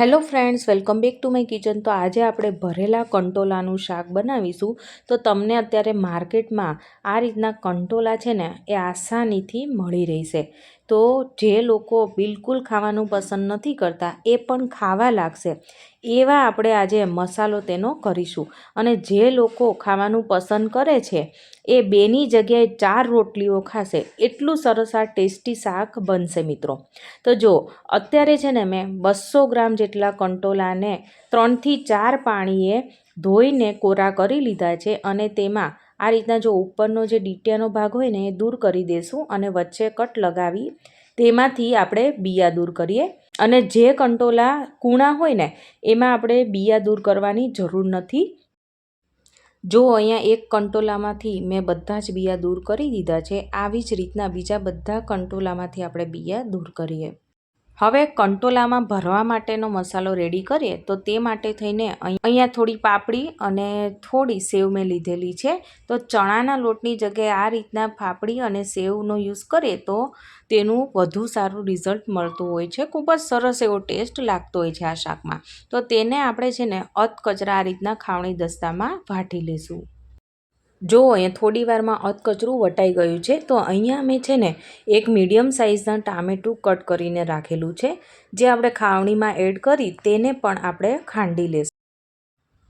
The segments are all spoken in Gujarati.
Hello friends, welcome back to my kitchen. તો આજે આપણે ભરેલા કંટોલાનું શાક બનાવીશું. તો તમને અત્યારે માર્કેટમાં આ રીતના કંટોલા છે ને, એ આસાનીથી મળી રહેશે. તો જે લોકો બિલકુલ ખાવાનું પસંદ નથી કરતા, એ પણ ખાવા લાગશે. એવા આપણે આજે મસાલો તેનો કરીશું. અને જે લોકો ખાવાનું પસંદ કરે છે, એ બેની જગ્યાએ ચાર રોટલીઓ ખાશે. એટલું સરસ આ ટેસ્ટી શાક બનશે મિત્રો. તો જો, અત્યારે છે ને મેં બસો ગ્રામ જેટલા કંટોલાને ત્રણથી ચાર પાણીએ ધોઈને કોરા કરી લીધા છે અને તેમાં આ રીતના જો ઉપરનો જે ડીટિયાનો ભાગ હોય ને એ દૂર કરી દેશું અને વચ્ચે કટ લગાવી, તેમાંથી આપણે બિયા દૂર કરીએ. અને જે કંટોલા કૂણા હોય ને, એમાં આપણે બિયા દૂર કરવાની જરૂર નથી. જો અહીંયા એક કંટોલામાંથી મેં બધા જ બિયા દૂર કરી દીધા છે, આવી જ રીતના બીજા બધા કંટોલામાંથી આપણે બિયા દૂર કરીએ. હવે કંટોલામાં ભરવા માટેનો મસાલો રેડી કરીએ તો તે માટે થઈને અહીંયા થોડી પાપડી અને થોડી સેવ મેં લીધેલી છે. તો ચણાના લોટની જગ્યાએ આ રીતના પાપડી અને સેવનો યુઝ કરીએ તો તેનું વધુ સારું રિઝલ્ટ મળતું હોય છે. ખૂબ જ સરસ એવો ટેસ્ટ લાગતો હોય છે આ શાકમાં. તો તેને આપણે છે ને અધકચરા આ રીતના ખાવણી દસ્તામાં વાટી લઈશું જો અહીંયા થોડી વારમાં અધકચરું વટાઈ ગયું છે, તો અહીંયા મેં છે ને એક મીડિયમ સાઇઝના ટામેટું કટ કરીને રાખેલું છે, જે આપણે ખાવણીમાં એડ કરી તેને પણ આપણે ખાંડી લેશું.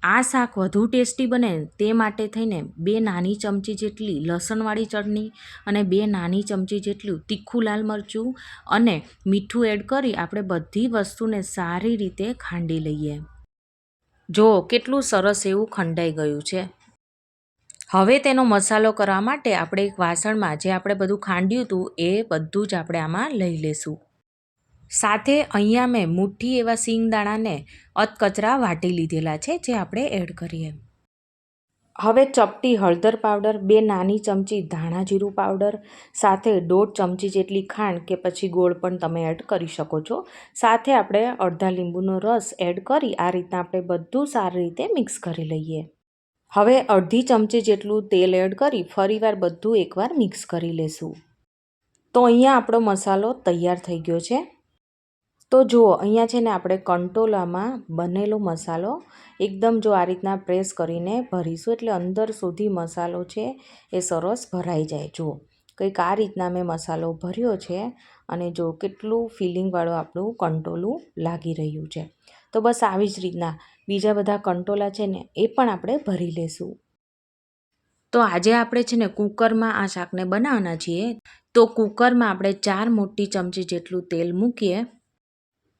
આ શાક વધુ ટેસ્ટી બને તે માટે થઈને બે નાની ચમચી જેટલી લસણવાળી ચટણી અને બે નાની ચમચી જેટલું તીખું લાલ મરચું અને મીઠું એડ કરી આપણે બધી વસ્તુને સારી રીતે ખાંડી લઈએ. જો કેટલું સરસ એવું ખંડાઈ ગયું છે. હવે તેનો મસાલો કરવા માટે આપણે એક વાસણમાં જે આપણે બધું ખાંડ્યું હતું એ બધું જ આપણે આમાં લઈ લેશું. સાથે અહીંયા મેં મુઠ્ઠી એવા સિંગદાણાને અતકચરા વાટી લીધેલા છે, જે આપણે એડ કરીએ. હવે ચપટી હળદર પાવડર, બે નાની ચમચી ધાણા જીરું પાવડર, સાથે દોઢ ચમચી જેટલી ખાંડ કે પછી ગોળ પણ તમે એડ કરી શકો છો. સાથે આપણે અડધા લીંબુનો રસ એડ કરી આ રીતના આપણે બધું સારી રીતે મિક્સ કરી લઈએ. હવે અડધી ચમચી જેટલું તેલ એડ કરી ફરીવાર બધું એકવાર મિક્સ કરી લેશું. તો અહીંયા આપણો મસાલો તૈયાર થઈ ગયો છે. તો જુઓ, અહીંયા છે ને આપણે કંટોલામાં બનેલો મસાલો એકદમ જો આ રીતના પ્રેસ કરીને ભરીશું એટલે અંદર સુધી મસાલો છે એ સરસ ભરાઈ જાય. જુઓ, કંઈક આ રીતના મેં મસાલો ભર્યો છે. અને જો કેટલું ફિલિંગવાળું આપણું કંટોલું લાગી રહ્યું છે. તો બસ આવી જ રીતના બીજા બધા કંટોલા છે ને એ પણ આપણે ભરી લેશું. તો આજે આપણે છે ને કુકરમાં આ શાકને બનાવવાના છીએ. તો કુકરમાં આપણે ચાર મોટી ચમચી જેટલું તેલ મૂકીએ.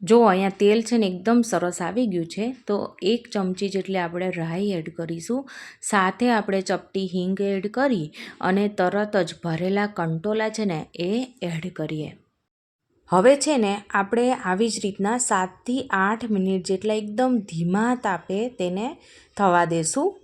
જો અહીંયા તેલ છે ને એકદમ સરસ આવી ગયું છે, તો એક ચમચી જેટલી આપણે રાઈ એડ કરીશું. સાથે આપણે ચપટી હિંગ એડ કરી અને તરત જ ભરેલા કંટોલા છે ને એ એડ કરીએ. હવે છે ને, આપણે આવી જ રીતના સાતથી આઠ મિનિટ જેટલા એકદમ ધીમા તાપે તેને થવા દેશું.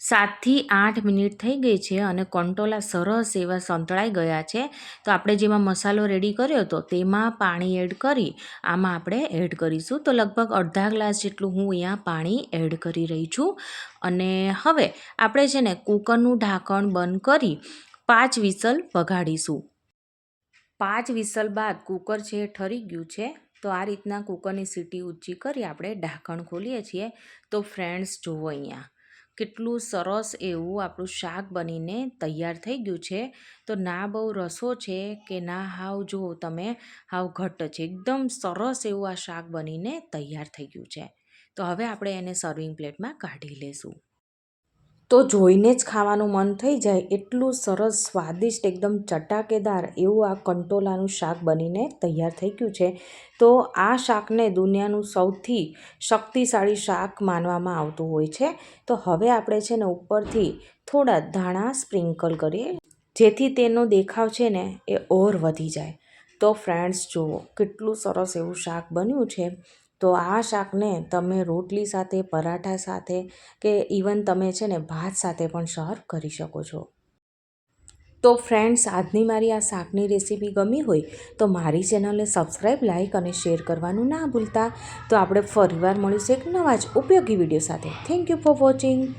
સાતથી આઠ મિનિટ થઈ ગઈ છે અને કંટોલા સરસ એવા સંતળાઈ ગયા છે. તો આપણે જેમાં મસાલો રેડી કર્યો હતો, તેમાં પાણી એડ કરી, આમાં આપણે એડ કરીશું. તો લગભગ અડધા ગ્લાસ જેટલું હું અહીંયા પાણી એડ કરી રહી છું. અને હવે આપણે છે ને, કૂકરનું ઢાંકણ બંધ કરી પાંચ વિસલ વગાડીશું. પાંચ વિસલ બાદ કૂકર છે એ ઠરી ગયું છે, તો આ રીતના કૂકરની સીટી ઊંચી કરી આપણે ઢાંકણ ખોલીએ છીએ. તો ફ્રેન્ડ્સ, જુઓ અહીંયા. કેટલું સરસ એવું આપણું શાક બનીને તૈયાર થઈ ગયું છે. તો ના બહુ રસો છે કે ના હાવ, જુઓ તમે, હાવ ઘટ્ટ છે. એકદમ સરસ એવું આ શાક બનીને તૈયાર થઈ ગયું છે. તો હવે આપણે એને સર્વિંગ પ્લેટમાં કાઢી લેશું. તો જોઈને જ ખાવાનું મન થઈ જાય એટલું સરસ, સ્વાદિષ્ટ, એકદમ ચટાકેદાર એવું આ કંટોલાનું શાક બનીને તૈયાર થઈ ગયું છે. તો આ શાકને દુનિયાનું સૌથી શક્તિશાળી શાક માનવામાં આવતું હોય છે. તો હવે આપણે છે ને ઉપરથી થોડા ધાણા સ્પ્રિંકલ કરીએ, જેથી તેનો દેખાવ છે ને એ ઓર વધી જાય. તો ફ્રેન્ડ્સ, જુઓ કેટલું સરસ એવું શાક બન્યું છે. તો આ શાકને તમે રોટલી સાથે, પરાઠા સાથે કે ઇવન તમે છે ને ભાત સાથે પણ સર્વ કરી શકો છો. તો ફ્રેન્ડ્સ આજની મારી આ શાકની રેસીપી ગમી હોય તો મારી ચેનલને સબસ્ક્રાઈબ લાઇક અને શેર કરવાનું ના ભૂલતા. તો આપણે ફરીવાર મળીશું એક નવા જ ઉપયોગી વીડિયો સાથે. Thank you for watching